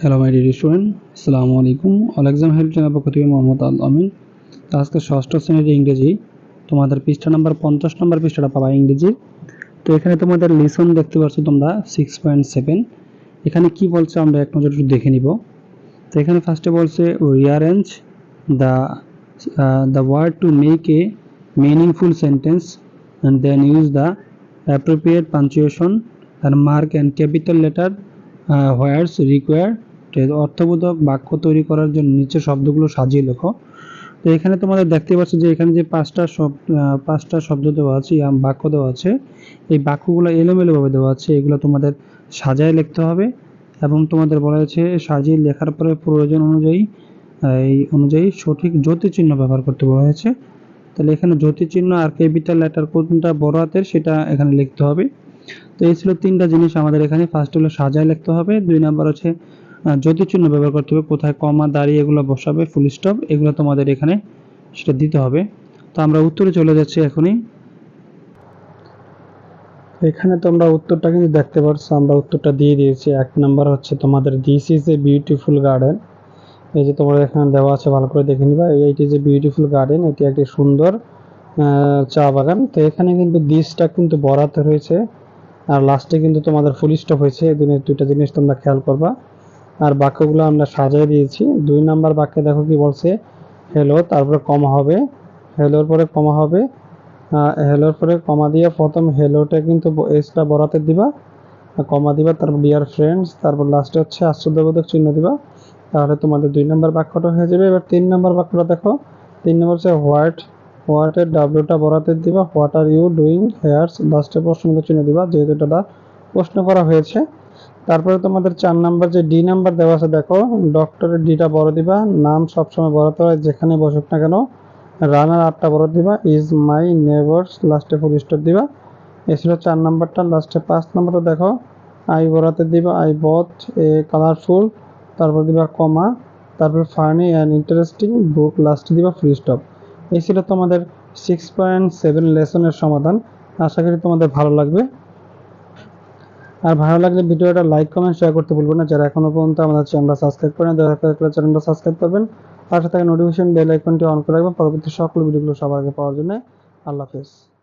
Hello my dear student আসসালামু আলাইকুম all exam help channel পক্ষ থেকে মোহাম্মদ আল আমিন আজকে ষষ্ঠ শ্রেণির ইংরেজি। তোমাদের পৃষ্ঠা নাম্বার পঞ্চাশ নম্বর পৃষ্ঠাটা পাবা ইংরেজি। তো এখানে তোমাদের লিসন দেখতে পাচ্ছ তোমরা সিক্স পয়েন্ট সেভেন এখানে কি বলছে আমরা এক নজর একটু দেখে নিব। তো এখানে ফার্স্টে বলছে rearrange the the word to make a meaningful sentence and then use the appropriate punctuation and mark and capital letter where's required? অর্থবোধক বাক্য তৈরি করার জন্য নিচে শব্দগুলো সাজিয়ে লেখো। তো এখানে তোমাদের দেখতে পাচ্ছ যে এখানে যে পাঁচটা শব্দ পাঁচটা শব্দ দেওয়া আছে বাক্য দেওয়া আছে, এই বাক্যগুলো এলোমেলোভাবে দেওয়া আছে, এগুলো তোমাদের সাজায় লিখতে হবে এবং তোমাদের বলা হয়েছে সাজিয়ে লেখার পরে প্রয়োজন অনুযায়ী এই অনুযায়ী সঠিক জ্যোতি চিহ্ন ব্যবহার করতে বলা হয়েছে। তাহলে এখানে জ্যোতি চিহ্ন আর ক্যাপিটাল লেটার কোনটা বড় হাতের সেটা এখানে লিখতে হবে। তো এই ছিল তিনটা জিনিস আমাদের এখানে। ফার্স্ট হলো সাজায় লিখতে হবে। দুই নাম্বার হচ্ছে চিহ্ন ব্যবহার করতে হবে। কোথায় কমা, দাঁড়িয়ে এগুলো বসাবে ফুল স্টপ এগুলো তোমাদের এখানে সেটা দিতে হবে। তো আমরা উত্তরে চলে যাচ্ছি এখনই। এখানে তোমরা উত্তরটা কিন্তু দেখতে পাচ্ছ আমরা উত্তরটা দিয়ে দিয়েছি। এক নাম্বার হচ্ছে তোমাদের this is a beautiful garden এই যে তোমাদের এখানে দেওয়া আছে, ভালো করে দেখে নিবা। এইটি যে বিউটিফুল গার্ডেন এটি একটি সুন্দর চা বাগান। তো এখানে কিন্তু দিসটা কিন্তু বরাতে রয়েছে। আর লাস্টে কিন্তু তোমাদের ফুল স্টপ হয়েছে। দিনের দুইটা জিনিস তোমরা খেয়াল করবা। আর বাক্যগুলো আমরা সাজিয়ে দিয়েছি। দুই নাম্বার বাক্যে দেখো কি বলছে হ্যালো তারপরে কমা হবে। হ্যালোর পরে কমা হবে। হ্যালোর পরে কমা দিয়ে প্রথম হ্যালোটা কিন্তু এসটা বরাতে দিবা। কমা দিবা, তারপর ডিয়ার ফ্রেন্ডস তারপর লাস্টে হচ্ছে আশ্চর্যবোধক চিহ্ন দিবা। তাহলে তোমাদের দুই নম্বর বাক্যটা হয়ে যাবে। এবার তিন নম্বর বাক্যটা দেখো। তিন নম্বর হচ্ছে হোয়াইট হোয়াটের ডাব্লিউটা বরাতে দিবা? What are you doing here's লাস্টে প্রশ্ন চিহ্ন দিবা, যেহেতু এটা প্রশ্ন করা হয়েছে। তারপরে তোমাদের চার নাম্বার যে ডি নাম্বার দেওয়া আছে, দেখো ডক্টরের ডিটা বড় দিবা, নাম সবসময় বড়তে হয়, যেখানে বসুক না কেন, রানার আটটা বড় দিবা, ইজ মাই নেভার্স লাস্টে ফুল স্টপ দিবা। এ ছিল চার নাম্বারটা লাস্টে পাঁচ নাম্বারটা, দেখো, আই বরাতে দিবা, আই বথ এ কালারফুল তারপর দিবা কমা তারপর ফানি অ্যান্ড ইন্টারেস্টিং বুক লাস্টে দিবা ফুল স্টপ এই ছিল তোমাদের সিক্স পয়েন্ট সেভেন লেসনের সমাধান। আশা করি তোমাদের ভালো লাগবে। আর ভালো লাগলে ভিডিওটা লাইক কমেন্ট শেয়ার করতে ভুলবেন না। যারা এখনও পর্যন্ত আমাদের চ্যানেলটা সাবস্ক্রাইব করেন, দয়া করে চ্যানেলটা সাবস্ক্রাইব করবেন। পাশে থাকা নোটিফিকেশন বেল আইকনটি অন করে রাখবেন। পরবর্তী সকল ভিডিওগুলো সবার আগে পাওয়ার জন্য। আল্লাহ হাফেজ।